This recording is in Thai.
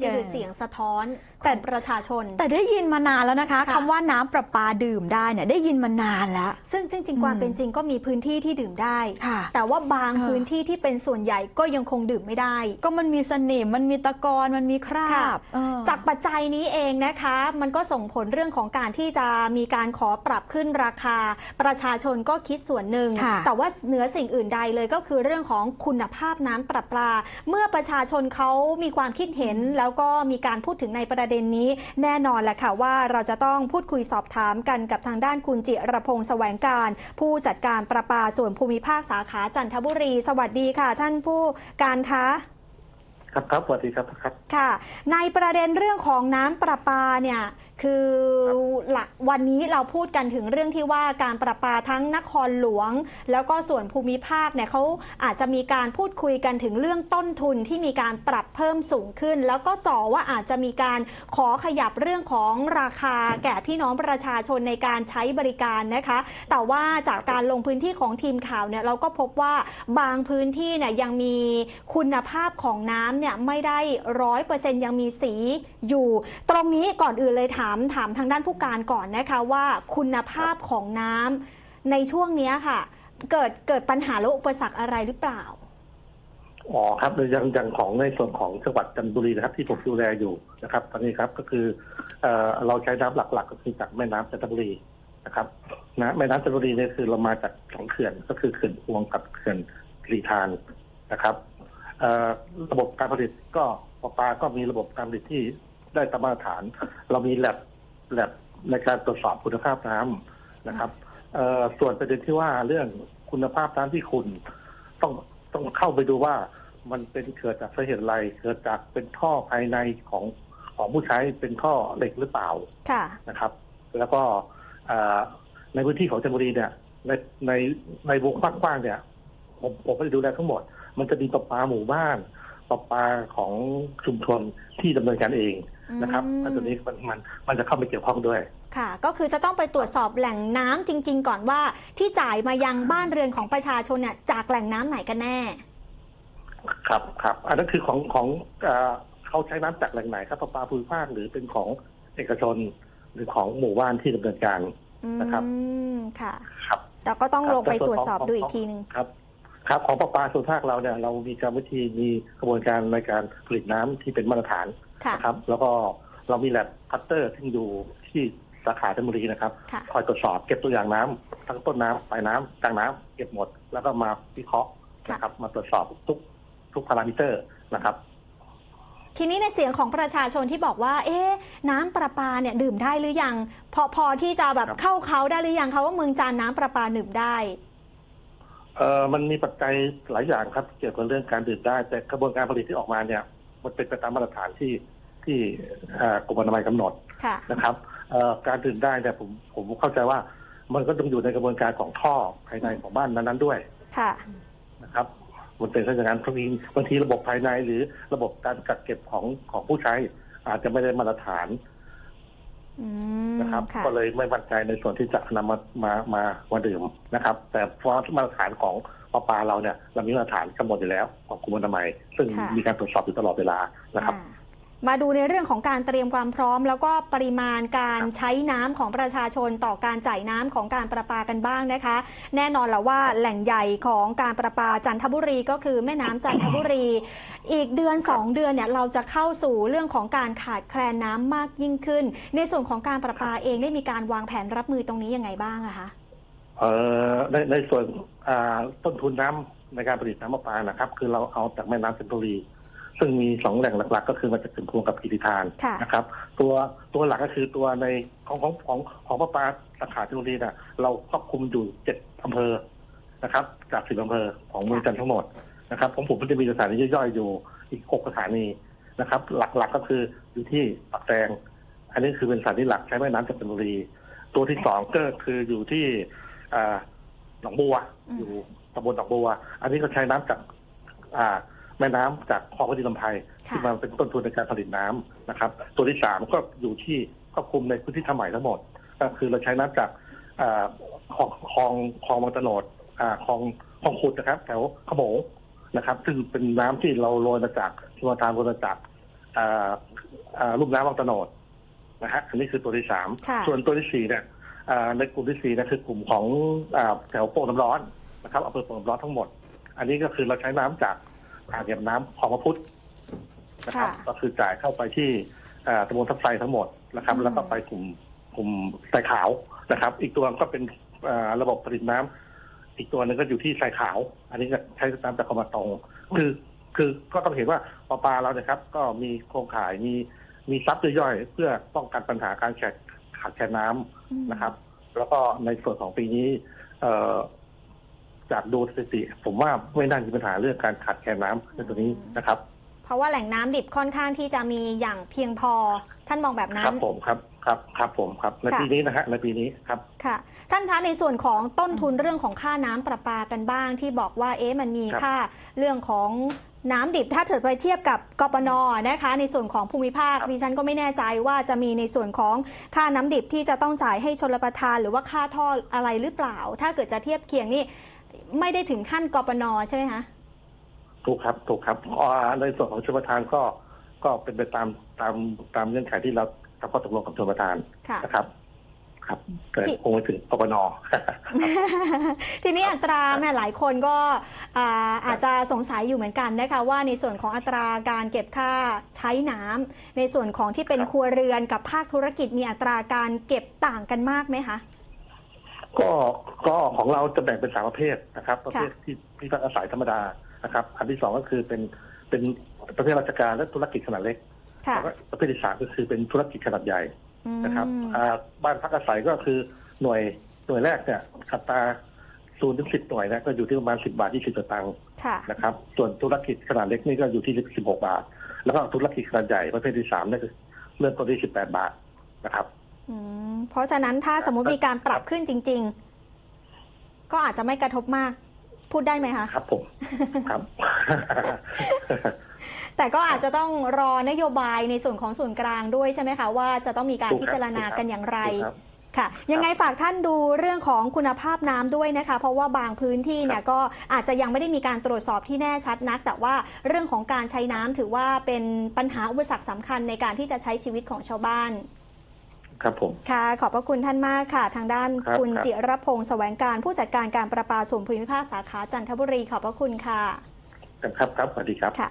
นี่คือเสียงสะท้อนแต่ของประชาชน แต่ได้ยินมานานแล้วนะคะค่ะคำว่าน้ำประปาดื่มได้เนี่ยได้ยินมานานแล้ว ซึ่งจริง ๆ ความอืมเป็นจริงก็มีพื้นที่ที่ดื่มได้ค่ะแต่ว่าบางเออพื้นที่ที่เป็นส่วนใหญ่ก็ยังคงดื่มไม่ได้ ก็มันมีสนิมมันมีตะกอนมันมีคราค่ะบเออจากปัจจัยนี้เองนะคะ มันก็ส่งผลเรื่องของการที่จะมีการขอปรับขึ้นราคา ประชาชนก็คิดส่วนหนึ่งค่ะแต่ว่าเหนือสิ่งอื่นใดเลยก็คือเรื่องของคุณภาพน้ำประปา เมื่อประชาชนเขามีความคิดเห็นแล้วก็มีการพูดถึงในประเด็นนี้แน่นอนแหละค่ะว่าเราจะต้องพูดคุยสอบถามกันกับทางด้านคุณจิรพงศ์แสวงการ ผู้จัดการประปาส่วนภูมิภาคสาขาจันทบุรี สวัสดีค่ะ ท่านผู้การคะครับครับสวัสดีครับครับ ค่ะ ในประเด็นเรื่องของน้ำประปาเนี่ย คือหลักวันนี้เราพูดกันถึงเรื่องที่ว่าการประปาทั้งนครหลวง แล้วก็ส่วนภูมิภาคเนี่ยเขาอาจจะมีการพูดคุยกันถึงเรื่องต้นทุนที่มีการปรับเพิ่มสูงขึ้น แล้วก็จ่อว่าอาจจะมีการขอขยับเรื่องของราคาแก่พี่น้องประชาชนในการใช้บริการนะคะ แต่ว่าจากการลงพื้นที่ของทีมข่าวเนี่ยเราก็พบว่าบางพื้นที่เนี่ยยังมีคุณภาพของน้ำเนี่ยไม่ได้ร้อยเปอร์เซ็นต์ยังมีสีอยู่ ตรงนี้ก่อนอื่นเลยถามถามทางด้านผู้การก่อนนะคะว่าคุณภาพของน้ำในช่วงเนี้ยค่ะ เกิดเกิดปัญหาและอุปสรรคอะไรหรือเปล่า อ๋อครับอย่างอย่างของในส่วนของจังหวัดจันทบุรีนะครับ ที่ผมดูแลอยู่นะครับ ตอนนี้ครับก็คือเอ่อเราใช้น้ำหลักๆ ก็คือจากแม่น้ำจันทบุรีนะครับนะแม่น้ำจันทบุรีเนี่ยคือเรามาจากสองเขื่อนก็คือเขื่อนพวงกับเขื่อนกรีธานนะครับเอ่อระบบการผลิตก็ประปาก็มีระบบการผลิตที่ ได้ตามมาตรฐาน เรามีแลบแลบในการตรวจสอบคุณภาพน้ำนะครับเอ่อส่วนประเด็นที่ว่าเรื่องคุณภาพน้ำที่คุณต้องต้องเข้าไปดูว่ามันเป็นเกิดจากสาเหตุอะไรเกิดจากเป็นท่อภายในของของผู้ใช้เป็นท่อเหล็กหรือเปล่าค่ะนะครับ แล้วก็อ่าในพื้นที่ของจันทบุรีเนี่ย ในในในวงกว้างๆเนี่ย ผมผมไม่ได้ดูแลทั้งหมด มันจะมีประปาหมู่บ้าน ประปาของชุมชนที่ดำเนินการเองนะครับอืมอันตัวนี้มันมันมันจะเข้าไปเกี่ยวข้องด้วย ค่ะ ก็คือจะต้องไปตรวจสอบแหล่งน้ำจริง ๆ ก่อนว่าที่จ่ายมายังบ้านเรือนของประชาชนเนี่ยจากแหล่งน้ำไหนกันแน่ ครับครับ อันนั้นคือของของเอ่อเขาใช้น้ำจากแหล่งไหนครับประปาภูมิภาคหรือเป็นของเอกชนหรือของหมู่บ้านที่ดำเนินการนะครับอืมค่ะ ครับแต่ก็ต้องครับลงไปแต่ตส่รวนวจสอบของดูอีขกองทีหนึ่งครับ ครับของประปาส่วนภาคเราเนี่ยเรามีกรรมวิธีมีกระบวนการในการผลิตน้ำที่เป็นมาตรฐานค่ะ นะครับ แล้วก็เรามีแลบคัตเตอร์ที่อยู่ที่สาขาธนบุรีนะครับค่ะ คอยตรวจสอบเก็บตัวอย่างน้ำทั้งต้นน้ำปลายน้ำกลางน้ำเก็บหมด แล้วก็มาวิเคราะห์นะครับ มาตรวจสอบทุกทุกพารามิเตอร์นะครับ ทีนี้ในเสียงของประชาชนที่บอกว่า เอ๊ะน้ำประปาเนี่ยดื่มได้หรือยัง พอพอที่จะแบบครับ เข้าเขาได้หรือยังคะว่าเมืองจานน้ำประปาดื่มได้ เอ่อมันมีปัจจัยหลายอย่างครับ เกี่ยวกับเรื่องการดื่มได้ แต่กระบวนการผลิตที่ออกมาเนี่ย มันเป็นไปตามมาตรฐานที่ที่เอ่อกรมอนามัยกำหนดค่ะ นะครับเอ่อการดื่มได้เนี่ยผมผมเข้าใจว่ามันก็ต้องอยู่ในกระบวนการของท่อภายในของบ้านนั้นๆด้วย ค่ะ นะครับมันเป็นเช่นนั้นบางทีบางทีระบบภายในหรือระบบการกักเก็บของของผู้ใช้ อาจจะไม่ได้มาตรฐาน อืมนะครับค่ะก็เลยไม่มั่นใจในส่วนที่จะนำมามามามาดื่มนะครับ แต่ฟอสมาตรฐานของประปาเราเนี่ยเรามีมาตรฐานกำหนดอยู่แล้วของกรมอนามัยซึ่งค่ะ มีการตรวจสอบอยู่ตลอดเวลานะครับ อ่า มาดูในเรื่องของการเตรียมความพร้อม แล้วก็ปริมาณการครับใช้น้ำของประชาชนต่อการจ่ายน้ำของการประปากันบ้างนะคะ แน่นอนแหละว่าแหล่งใหญ่ของการประปาจันทบุรีก็คือแม่น้ำจันทบุรี อีกเดือน 2 เดือนเนี่ยเราจะเข้าสู่เรื่องของการขาดแคลนน้ำมากยิ่งขึ้น ในส่วนของการประปาเองได้มีการวางแผนรับมือตรงนี้ยังไงบ้างอะคะเอ่อในในส่วนอ่าต้นทุนน้ำในการผลิตน้ำประปานะครับ คือเราเอาจากแม่น้ำจันทบุรี ซึ่งมีสองแหล่งหลัก ๆ ก็คือมาจากถึงพวงกับกิติทานค่ะนะครับ ตัวตัวหลักก็คือตัวในของของของของประปาสาขาจันทบุรีเนี่ยเราครอบคลุมอยู่เจ็ดอำเภอนะครับ จากสิบอำเภอของเมืองจันทร์ทั้งหมดนะครับของผมมันจะมีสถานีย่อยๆอยู่อีกหกสถานีนะครับ หลักๆก็คืออยู่ที่ปากแตงอันนี้คือเป็นสถานีหลักใช้แม่น้ำจันทบุรี ตัวที่สองก็คืออยู่ที่อ่าหนองบัวอืมอยู่ตำบลหนองบัว อันนี้ก็ใช้น้ำจากอ่า แม่น้ำจากคลองพระดีลำไพค่ะที่มาเป็นต้นทุนในการผลิตน้ำนะครับ ตัวที่สามก็อยู่ที่ครอบคลุมในพื้นที่ทำใหม่ทั้งหมด ก็คือเราใช้น้ำจากอ่าคลองคลองคลองบางตะโนดอ่าคลองคลองขุดนะครับแถวขโมงนะครับ ซึ่งเป็นน้ำที่เราโรยมาจากชลประทานโรยมาจากอ่าอ่าลุ่มน้ำวังตะโนดนะฮะอันนี้คือตัวที่สามค่ะส่วนตัวที่สี่เนี่ยอ่าในกลุ่มที่สี่นะคือกลุ่มของอ่าแถวโป่งน้ำร้อนนะครับอำเภอโป่งน้ำร้อนทั้งหมด อันนี้ก็คือเราใช้น้ำจาก อ่างเก็บน้ำของพระพุทธนะครับ ค่ะก็คือจ่ายเข้าไปที่อ่าตำบลทับไซทั้งหมดนะครับ อืม แล้วก็ไปกลุ่มกลุ่มทรายขาวนะครับ อีกตัวก็เป็นอ่าระบบผลิตน้ำอีกตัวหนึงก็อยู่ที่ทรายขาว อันนี้ก็ใช้น้ำจากคลองมาตรงคือคือก็ต้องเห็นว่าปลาปลาเราเนี่ยครับ ก็มีโครงข่ายมีมีซับย่อยๆเพื่อป้องกันปัญหาการแขกขาดแคลนน้ำอืมนะครับ แล้วก็ในส่วนของปีนี้ เอ่อ จากดูสถิติ ผมว่าไม่น่ามีปัญหาเรื่องการขาดแคลนน้ำในตัวนี้นะครับ เพราะว่าแหล่งน้ำดิบค่อนข้างที่จะมีอย่างเพียงพอ ท่านมองแบบนั้ครันบผมครับครับครับผมครับในค่ะ ปีนี้นะฮะในปีนี้ครับ ค่ะ ท่านคะในส่วนของต้นทุนเรื่องของค่าน้ำประปากันบ้าง ที่บอกว่าเอ๊ะมันมีครับ ค่าเรื่องของน้ำดิบถ้าเกิดไปเทียบกับกปนนะคะ ในส่วนของภูมิภาคครับดิฉันก็ไม่แน่ใจว่าจะมีในส่วนของค่าน้ำดิบที่จะต้องจ่ายให้ชนรประทาน หรือว่าค่าท่ออะไรหรือเปล่า ถ้าเกิดจะเทียบเคียงนี่ ไม่ได้ถึงขั้นกปนใช่ไหมคะถูกครับถูกครับอ่าในส่วนของชลประทานก็ก็เป็นไปตามตามตามเงื่อนไขที่เราทำข้อตกลงกับชลประทานค่ะนะครับ ครับแต่ที่คงไม่ถึงปปนทีนี้อัตราแม่หลายคนก็อ่าอาจจะสงสัยอยู่เหมือนกันนะคะว่าในส่วนของอัตราการเก็บค่าใช้น้ำในส่วนของที่เป็นครับครัวเรือนกับภาคธุรกิจมีอัตราการเก็บต่างกันมากไหมคะ ก็ก็ของเราจะแบ่งเป็นสามประเภทนะครับ ประเภทที่ที่พักอาศัยธรรมดานะครับ อันที่สองก็คือเป็นเป็นประเภทราชการและธุรกิจขนาดเล็กค่ะแล้วก็ประเภทที่สามก็คือเป็นธุรกิจขนาดใหญ่อืมนะครับอ่าบ้านพักอาศัยก็คือหน่วยหน่วยแรกเนี่ยอัตราศูนย์ถึงสิบหน่วยนะก็อยู่ที่ประมาณสิบาทยี่สิบสตางค์ค่ะนะครับ ส่วนธุรกิจขนาดเล็กนี่ก็อยู่ที่สิบหกบาท แล้วก็ธุรกิจขนาดใหญ่ประเภทที่สามเนี่ยคือเริ่มต้นที่สิบแปดบาทนะครับ อืมเพราะฉะนั้นถ้าสมมุติมีการปรับขึ้นจริง ๆ ก็อาจจะไม่กระทบมาก พูดได้ไหมคะ ครับผมครับ แต่ก็อาจจะต้องรอนโยบายในส่วนของส่วนกลางด้วยใช่ไหมคะ ว่าจะต้องมีการถูกครับพิจารณากันอย่างไรถูกครับ ค่ะ ยังไงฝากท่านดูเรื่องของคุณภาพน้ำด้วยนะคะ เพราะว่าบางพื้นที่เนี่ยก็อาจจะยังไม่ได้มีการตรวจสอบที่แน่ชัดนัก แต่ว่าเรื่องของการใช้น้ำถือว่าเป็นปัญหาอุปสรรคสำคัญในการที่จะใช้ชีวิตของชาวบ้าน ครับผมค่ะ ขอบพระคุณท่านมากค่ะ ทางด้านครับคุณครับจิรพงศ์แสวงการผู้จัดการการประปาส่วนภูมิภาคสาขาจันทบุรีขอบพระคุณค่ะ ครับครับสวัสดีครับค่ะ